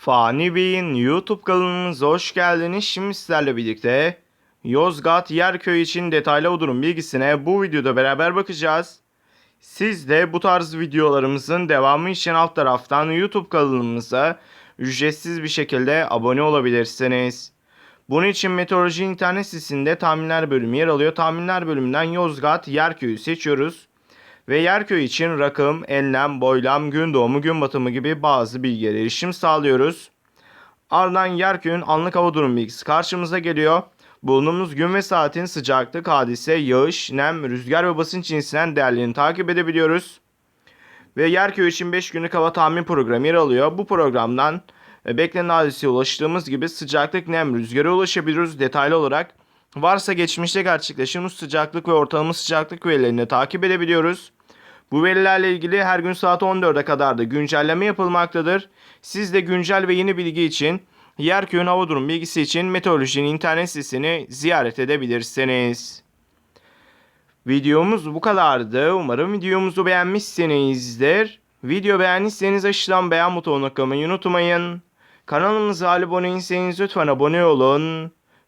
Fani Bey'in YouTube kanalımıza hoş geldiniz. Şimdi sizlerle birlikte Yozgat Yerköy için detaylı durum bilgisine bu videoda beraber bakacağız. Siz de bu tarz videolarımızın devamı için alt taraftan YouTube kanalımıza ücretsiz bir şekilde abone olabilirsiniz. Bunun için Meteoroloji internet sitesinde tahminler bölümü yer alıyor. Tahminler bölümünden Yozgat Yerköy'ü seçiyoruz. Ve Yerköy için rakım, enlem, boylam, gün doğumu, gün batımı gibi bazı bilgilere erişim sağlıyoruz. Ardından Yerköy'ün anlık hava durum bilgisi karşımıza geliyor. Bulunduğumuz gün ve saatin sıcaklık, hadise, yağış, nem, rüzgar ve basınç cinsinden değerlerini takip edebiliyoruz. Ve Yerköy için 5 günlük hava tahmin programı yer alıyor. Bu programdan e, beklenen hadiseye ulaştığımız gibi sıcaklık, nem, rüzgara ulaşabiliyoruz detaylı olarak. Varsa geçmişte gerçekleşmiş sıcaklık ve ortalama sıcaklık verilerini takip edebiliyoruz. Bu verilerle ilgili her gün saat 14'e kadar da güncelleme yapılmaktadır. Siz de güncel ve yeni bilgi için Yerköy'ün hava durum bilgisi için meteorolojinin internet sitesini ziyaret edebilirsiniz. Videomuz bu kadardı. Umarım videomuzu beğenmişsinizdir. Video beğendiyseniz aşağıdan beğen butonuna kılmayı unutmayın. Kanalımıza abone değilseniz lütfen abone olun.